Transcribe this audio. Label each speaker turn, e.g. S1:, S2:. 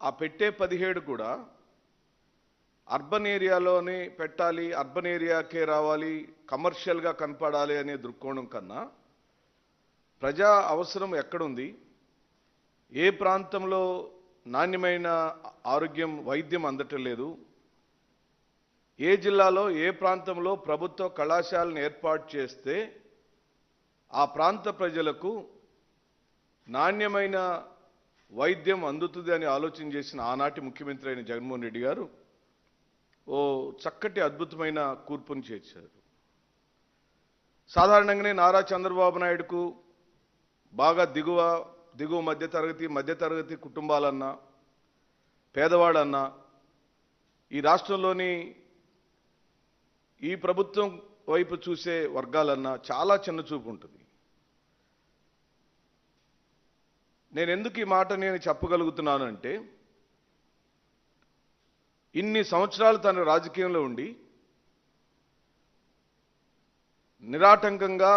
S1: ఆ పెట్టే పదిహేడు కూడా అర్బన్ ఏరియాలోనే పెట్టాలి అర్బన్ ఏరియాకే రావాలి కమర్షియల్గా కనపడాలి అనే దృక్కోణం కన్నా ప్రజా అవసరం ఎక్కడుంది? ఏ ప్రాంతంలో నాణ్యమైన ఆరోగ్యం వైద్యం అందటం లేదు? ఏ జిల్లాలో ఏ ప్రాంతంలో ప్రభుత్వ కళాశాలను ఏర్పాటు చేస్తే ఆ ప్రాంత ప్రజలకు నాణ్యమైన వైద్యం అందుతుంది అని ఆలోచన చేసిన ఆనాటి ముఖ్యమంత్రి అయిన జగన్మోహన్ రెడ్డి గారు ఓ చక్కటి అద్భుతమైన కూర్పును చేర్చారు సాధారణంగానే నారా చంద్రబాబు నాయుడుకు బాగా దిగువ దిగువ మధ్యతరగతి మధ్యతరగతి కుటుంబాలన్నా పేదవాడన్నా ఈ రాష్ట్రంలోని ఈ ప్రభుత్వం వైపు చూసే వర్గాలన్నా చాలా చిన్నచూపు ఉంటుంది. నేను ఎందుకు ఈ మాట నేను చెప్పగలుగుతున్నాను అంటే ఇన్ని సంవత్సరాలు తన రాజకీయంలో ఉండి నిరాటంకంగా